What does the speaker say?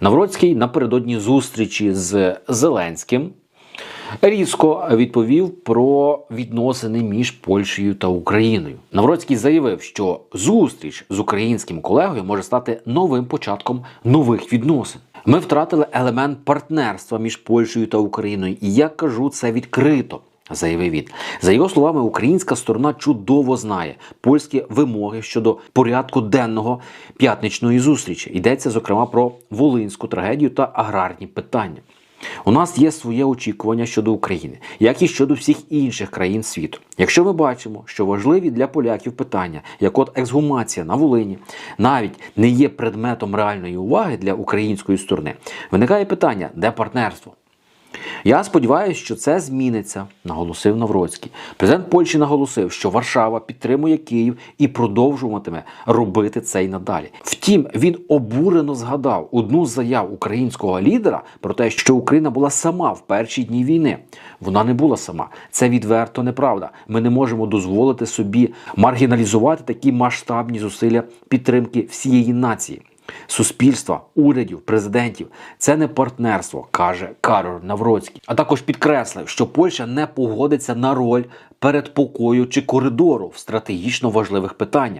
Навроцький напередодні зустрічі з Зеленським різко відповів про відносини між Польщею та Україною. Навроцький заявив, що зустріч з українським колегою може стати новим початком нових відносин. Ми втратили елемент партнерства між Польщею та Україною, і я кажу це відкрито. Заявив він. За його словами, українська сторона чудово знає польські вимоги щодо порядку денного п'ятничної зустрічі. Йдеться зокрема про волинську трагедію та аграрні питання. У нас є своє очікування щодо України, як і щодо всіх інших країн світу. Якщо ми бачимо, що важливі для поляків питання, як от ексгумація на Волині, навіть не є предметом реальної уваги для української сторони, виникає питання, де партнерство? Я сподіваюся, що це зміниться, наголосив Навроцький. Президент Польщі наголосив, що Варшава підтримує Київ і продовжуватиме робити це й надалі. Втім, він обурено згадав одну з заяв українського лідера про те, що Україна була сама в перші дні війни. Вона не була сама. Це відверто неправда. Ми не можемо дозволити собі маргіналізувати такі масштабні зусилля підтримки всієї нації суспільства, урядів, президентів. Це не партнерство, каже Кароль Навроцький. А також підкреслив, що Польща не погодиться на роль передпокою чи коридору в стратегічно важливих питаннях.